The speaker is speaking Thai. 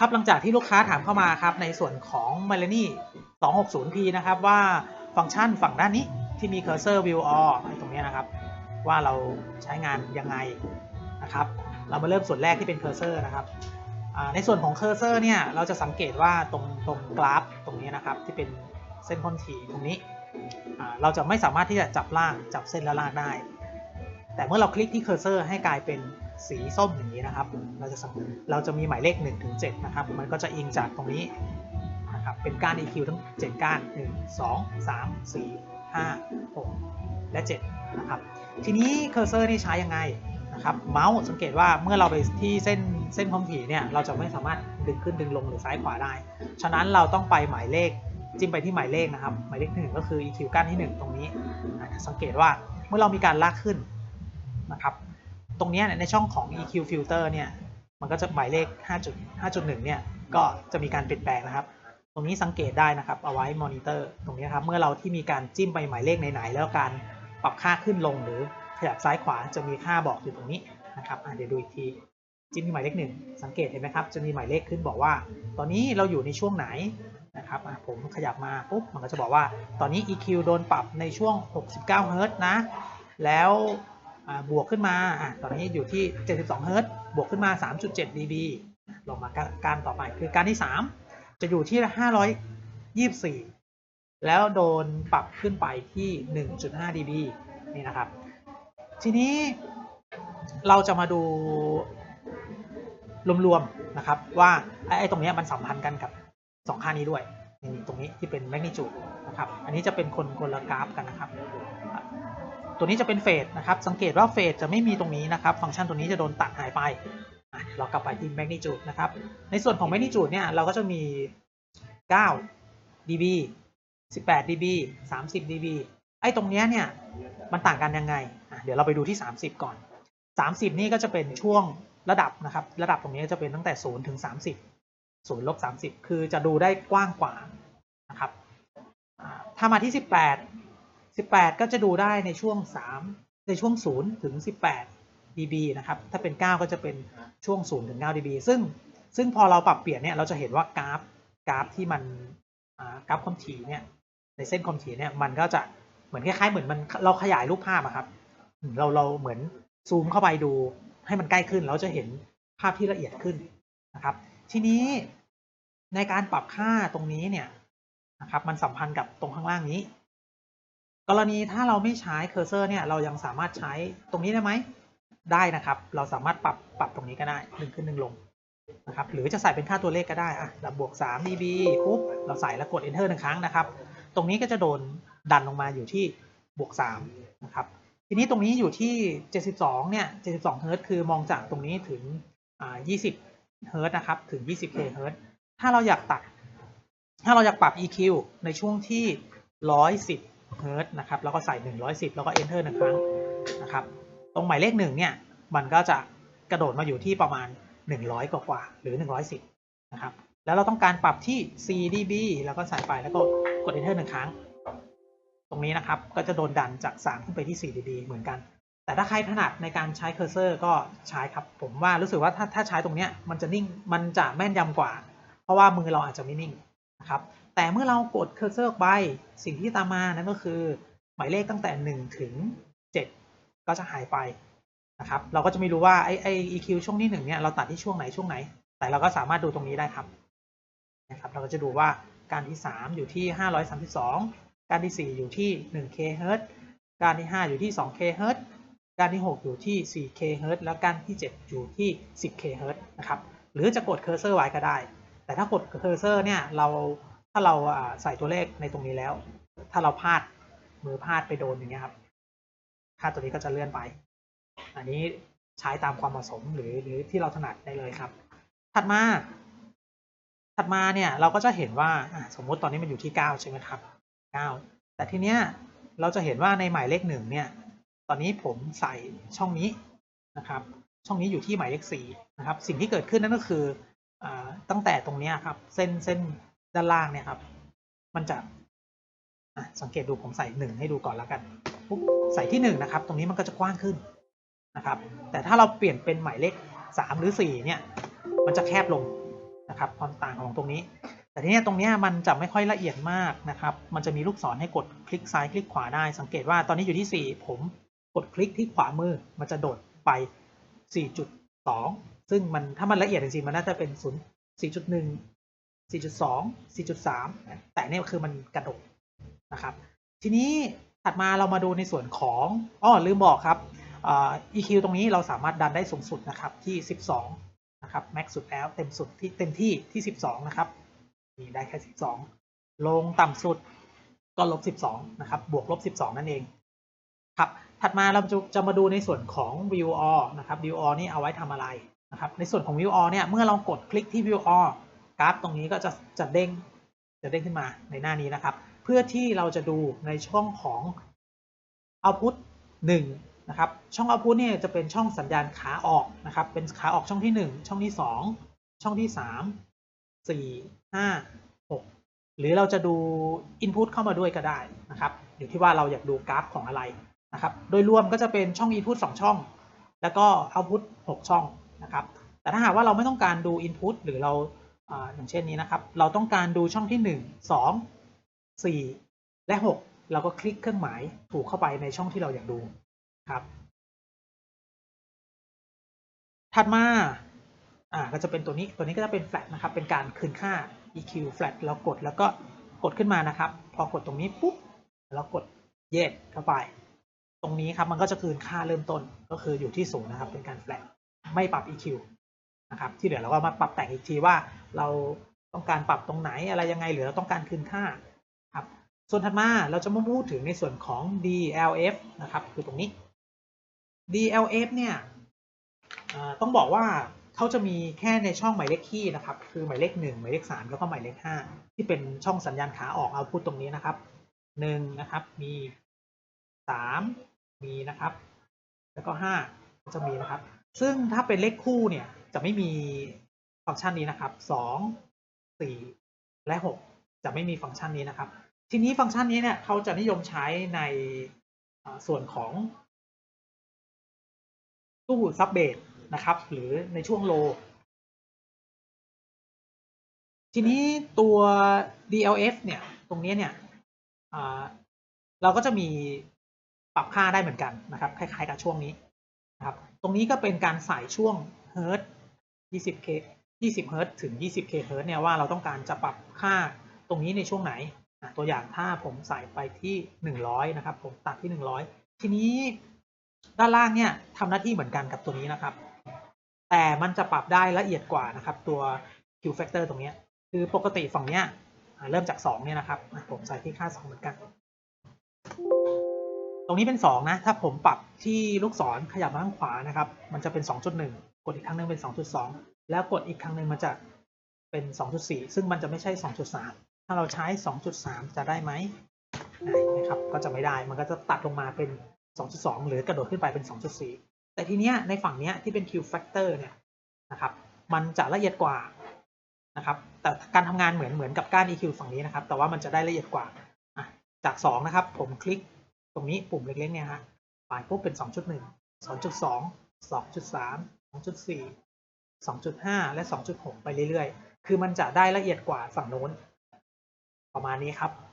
ครับหลังจากที่ลูกค้าถามเข้ามาครับในส่วนของ m e l a n i 260p นะครับว่าฟังก์ชันฝั่งด้านนี้ที่มี cursor view all ตรงนี้นะครับ ว่าเราใช้งานยังไงนะครับ เรามาเริ่มส่วนแรกที่เป็น cursor นะครับในส่วนของ cursor เนี่ยเราจะสังเกตว่าตรงตรงกราฟตรงนี้นะครับที่เป็นเส้นค่อนถี่ตรงนี้เราจะไม่สามารถที่จะจับล่างจับเส้นและลากได้ แต่เมื่อเราคลิกที่ cursor ให้กลายเป็น สีส้มอย่างนี้นะครับ เราจะสเราจะมีหมายเลข1ถึง7นะครับ มันก็จะอิงจากตรงนี้นะครับ เป็นก้าน EQ ทั้ง 7 ก้าน 1 2 3 4 5 6 และ 7 นะครับ ทีนี้ cursor นี่ใช้ยังไงนะครับ เมาส์สังเกตว่าเมื่อเราไปที่เส้นเส้นความถี่เนี่ย เราจะไม่สามารถดึงขึ้นดึงลงหรือซ้ายขวาได้ ฉะนั้นเราต้องไปหมายเลขจิ้มไปที่หมายเลขนะครับ หมายเลขหนึ่งก็คือ EQ ก้านที่ 1 ตรงนี้ สังเกตว่าเมื่อเรามีการลากขึ้นนะครับ ตรงนี้ในช่องของ EQ filter เนี่ยมันก็จะหมายเลข 5.5.1 เนี่ยก็จะมีการเปลี่ยนแปลงนะครับ ตรงนี้สังเกตได้นะครับ เอาไว้มอนิเตอร์ตรงนี้ครับ เมื่อเราที่มีการจิ้มไปหมายเลขไหนๆแล้วการปรับค่าขึ้นลงหรือขยับซ้ายขวาจะมีค่าบอกอยู่ตรงนี้นะครับเดี๋ยวดูอีกทีจิ้มที่หมายเลขหนึ่งสังเกตเห็นไหมครับ จะมีหมายเลขขึ้นบอกว่า ตอนนี้เราอยู่ในช่วงไหนนะครับผมขยับมาปุ๊บมันก็จะบอกว่าตอนนี้ EQ โดนปรับในช่วง 69เฮิร์ตซ์นะ แล้ว บวกขึ้นมาอตอนนี้อยู่ที่ 72เฮิรตซ์บวกขึ้นมา 3.7 dB ลงมาการต่อไปคือการที่ 3 จะอยู่ที่ 524 แล้วโดนปรับขึ้นไปที่ 1.5 dB นี่นะครับ ทีนี้เราจะมาดูรวมๆนะครับว่าไอ้ตรงนี้มันสัมพันธ์กันกับ 2 ค่านี้ด้วยนี่ตรงนี้ที่เป็นแมกนิจูดนะครับ อันนี้จะเป็นคนคนละกราฟกันนะครับ ตัวนี้จะเป็นเฟสนะครับ สังเกตว่าเฟสจะไม่มีตรงนี้นะครับ ฟังก์ชันตัวนี้จะโดนตัดหายไป เรากลับไปที่แมกนิจูดนะครับ ในส่วนของแมกนิจูดเนี่ย เราก็จะมี 9 dB 18 dB 30 dB ไอ้ตรงเนี้ยเนี่ย มันต่างกันยังไง เดี๋ยวเราไปดูที่ 30 ก่อน 30 นี่ก็จะเป็นช่วงระดับนะครับ ระดับตรงนี้จะเป็นตั้งแต่ 0 ถึง 30 0ลบ30 คือจะดูได้กว้างกว่านะครับ ถ้ามาที่ 18 18 ก็จะดูได้ในช่วง 3 ในช่วง 0 ถึง 18 dB นะครับ ถ้าเป็น 9 ก็จะเป็นช่วง 0 ถึง 9 dB ซึ่งซึ่งพอเราปรับเปลี่ยนเนี่ยเราจะเห็นว่ากราฟกราฟที่มันกราฟความถี่เนี่ยในเส้นความถี่เนี่ยมันก็จะเหมือนคล้ายๆเหมือนมันเราขยายรูปภาพอะครับ เราเราเหมือนซูมเข้าไปดูให้มันใกล้ขึ้น เราจะเห็นภาพที่ละเอียดขึ้นนะครับ ทีนี้ในการปรับค่าตรงนี้เนี่ยนะครับ มันสัมพันธ์กับตรงข้างล่างนี้ กรณีถ้าเราไม่ใช้เคอร์เซอร์เนี่ยเรายังสามารถใช้ตรงนี้ได้ไหมได้นะครับ เราสามารถปรับปรับตรงนี้ก็ได้หนึ่งขึ้นหนึ่งลงนะครับหรือจะใส่เป็นค่าตัวเลขก็ได้อะเราบวก3 dB ปุ๊บเราใส่แล้วกด enter หนึ่งครั้งนะครับ ตรงนี้ก็จะโดนดันลงมาอยู่ที่บวก3นะครับทีนี้ตรงนี้อยู่ที่ 72 เนี่ย 72 เฮิร์ตคือมองจากตรงนี้ถึงอ่า20 เฮิร์ตนะครับ ถึง 20k เฮิร์ตถ้าเราอยากตัด ถ้าเราอยากปรับ EQ ในช่วงที่ 110 เฮิร์ตนะครับแล้วก็ใส่ 110 แล้วก็ enter หนึ่งครั้งนะครับตรงหมายเลขหนึ่งเนี่ยมันก็จะกระโดดมาอยู่ที่ประมาณ 100 กว่ากว่าหรือ 110 นะครับแล้วเราต้องการปรับที่4 dB แล้วก็ใส่ไปแล้วก็กด enter หนึ่งครั้ง ตรงนี้นะครับก็จะโดนดันจาก 3 ขึ้นไปที่ 4 dB เหมือนกัน แต่ถ้าใครถนัดในการใช้เคอร์เซอร์ก็ใช้ครับ ผมว่ารู้สึกว่าถ้าถ้าใช้ตรงเนี้ยมันจะนิ่งมันจะแม่นยำกว่า เพราะว่ามือเราอาจจะไม่นิ่งนะครับ แต่เมื่อเรากดเคอร์เซอร์ออกไปสิ่งที่ตามมานั่นก็คือ หมายเลขตั้งแต่ 1 ถึง 7 ก็จะหายไปนะครับ เราก็จะไม่รู้ว่าไอไอ EQ ช่วงที่หนึ่งเนี่ยเราตัดที่ช่วงไหนช่วงไหน แต่เราก็สามารถดูตรงนี้ได้ครับนะครับ เราก็จะดูว่าการที่ 3 อยู่ที่ 532 การที่ 4 อยู่ที่ 1k เฮิรตซ์การที่ 5 อยู่ที่ 2k เฮิรตซ์การที่ 6 อยู่ที่ 4k เฮิรตซ์แล้วการที่ 7 อยู่ที่ 10k เฮิรตซ์นะครับ หรือจะกดเคอร์เซอร์ไว้ก็ได้ แต่ถ้ากดเคอร์เซอร์เนี่ยเรา ถ้าเราใส่ตัวเลขในตรงนี้แล้ว ถ้าเราพลาดมือพลาดไปโดนอย่างเงี้ยครับ ค่าตัวนี้ก็จะเลื่อนไป อันนี้ใช้ตามความเหมาะสมหรือหรือที่เราถนัดได้เลยครับ ถัดมา ถัดมาเนี่ยเราก็จะเห็นว่าสมมุติตอนนี้มันอยู่ที่ 9 ใช่ไหมครับ 9 แต่ทีเนี้ยเราจะเห็นว่าในหมายเลขหนึ่งเนี่ย ตอนนี้ผมใส่ช่องนี้นะครับ ช่องนี้อยู่ที่หมายเลข4นะครับ สิ่งที่เกิดขึ้นนั่นก็คืออตั้งแต่ตรงเนี้ยครับ เส้นเส้น ด้านล่างเนี่ยครับ มันจะสังเกตดูผมใส่หนึ่งให้ดูก่อนแล้วกันปุ๊บใส่ที่หนึ่งนะครับ ตรงนี้มันก็จะกว้างขึ้นนะครับ แต่ถ้าเราเปลี่ยนเป็นหมายเลขสามหรือสี่เนี่ย มันจะแคบลงนะครับ ความต่างของตรงนี้ แต่ทีเนี้ตรงนี้มันจะไม่ค่อยละเอียดมากนะครับ มันจะมีลูกศรให้กดคลิกซ้ายคลิกขวาได้ สังเกตว่าตอนนี้อยู่ที่4ผมกดคลิกที่ขวามือ มันจะโดดไป 4.2 ซึ่งมันถ้ามันละเอียดจริงๆมันน่าจะเป็น0 4.1 4.2 4.3แต่เนี่ยคือมันกระโดดนะครับ ทีนี้ถัดมาเรามาดูในส่วนของอ้อลืมบอกครับอ่า EQ ตรงนี้เราสามารถดันได้สูงสุดนะครับที่ 12 นะครับแม็กสุดแล้วเต็มสุดที่เต็มที่ที่ 12 นะครับนี่ได้แค่ 12 ลงต่ำสุดก็ลบ 12 นะครับ บวกลบ 12 นั่นเองครับถัดมาเราจะจะมาดูในส่วนของ view all นะครับ view all นี่เอาไว้ทำอะไรนะครับในส่วนของ view all เนี่ยเมื่อเรากดคลิกที่ view all กราฟตรงนี้ก็จะจะเด้งจะเด้งขึ้นมาในหน้านี้นะครับ เพื่อที่เราจะดูในช่องของ output 1นะครับ ช่อง output เนี่ยจะเป็นช่องสัญญาณขาออกนะครับ เป็นขาออกช่องที่ 1 ช่องที่ 2 ช่องที่ 3 4 5 6 หรือเราจะดู input เข้ามาด้วยก็ได้นะครับ อยู่ที่ว่าเราอยากดูกราฟของอะไรนะครับ โดยรวมก็จะเป็นช่อง input 2 ช่อง แล้วก็ output 6 ช่องนะครับ แต่ถ้าหากว่าเราไม่ต้องการดู input หรือเรา อย่างเช่นนี้นะครับ เราต้องการดูช่องที่ 1 2 4 และ 6 เราก็คลิกเครื่องหมายถูกเข้าไปในช่องที่เราอยากดูครับ ถัดมาอ่าก็จะเป็นตัวนี้ตัวนี้ก็จะเป็น flat นะครับ เป็นการคืนค่า EQ flat เรากดแล้วก็กดขึ้นมานะครับ พอกดตรงนี้ปุ๊บเรากด yes เข้าไป ตรงนี้ครับมันก็จะคืนค่าเริ่มต้นก็คืออยู่ที่ศูนย์นะครับ เป็นการ flat ไม่ปรับ EQ นะครับที่เหลือเราก็มาปรับแต่งอีกทีว่าเราต้องการปรับตรงไหนอะไรยังไงหรือเราต้องการคืนค่าครับส่วนถัดมาเราจะมาพูดถึงในส่วนของ DLF นะครับคือตรงนี้ DLF เนี่ยต้องบอกว่าเขาจะมีแค่ในช่องหมายเลขคี่นะครับคือหมายเลขหนึ่งหมายเลขสามแล้วก็หมายเลขห้าที่เป็นช่องสัญญาณขาออกเอาพูดตรงนี้นะครับหนึ่งนะครับมีสามมีนะครับ แล้วก็ห้าจะมีนะครับ ซึ่งถ้าเป็นเลขคู่เนี่ย จะไม่มีฟังก์ชันนี้นะครับสองสี่และหกจะไม่มีฟังก์ชันนี้นะครับ ทีนี้ฟังก์ชันนี้เนี่ยเขาจะนิยมใช้ในส่วนของตู้ซับเบสนะครับ หรือในช่วงโล ทีนี้ตัว DLF เนี่ย ตรงนี้เนี่ยเราก็จะมีปรับค่าได้เหมือนกันนะครับ คล้ายๆกับช่วงนี้นะครับ ตรงนี้ก็เป็นการใส่ช่วงเฮิร์ต 20k 20เฮิร์ถึง 20k เฮิร์เนี่ยว่าเราต้องการจะปรับค่าตรงนี้ในช่วงไหน ตัวอย่างถ้าผมใส่ไปที่ 100 นะครับ ผมตัดที่ 100 ทีนี้ด้านล่างเนี่ยทำหน้าที่เหมือนกันกับตัวนี้นะครับ แต่มันจะปรับได้ละเอียดกว่านะครับ ตัว Q factor ตรงนี้ คือปกติฝั่งเนี้ยเริ่มจาก 2 เนี่ยนะครับ ผมใส่ที่ค่า 2 เหมือนกัน ตรงนี้เป็น 2 นะ ถ้าผมปรับที่ลูกศรขยับมาข้างขวานะครับ มันจะเป็น 2.1 กดอีกครั้งหนึงเป็น 2.2 แล้วกดอีกครั้งหนึ่งมันจะเป็น 2.4 ซึ่งมันจะไม่ใช่ 2.3 ถ้าเราใช้ 2.3 จะได้ไหมนะครับก็จะไม่ได้มันก็จะตัดลงมาเป็น 2.2 หรือกระโดดขึ้นไปเป็น 2.4 แต่ทีเนี้ยในฝั่งเนี้ยที่เป็น Q factor เนี่ยนะครับมันจะละเอียดกว่านะครับแต่การทำงานเหมือนเหมือนกับก้าน EQ ฝั่งนี้นะครับ แต่ว่ามันจะได้ละเอียดกว่าจาก 2 นะครับ ผมคลิกตรงนี้ปุ่มเล็กๆเนี่ยฮะไปปุ๊บเป็น 2.1 2.2 2.3 2.4 2.5 และ 2.6 ไปเรื่อยๆ คือมันจะได้ละเอียดกว่าฝั่งโน้น ประมาณนี้ครับ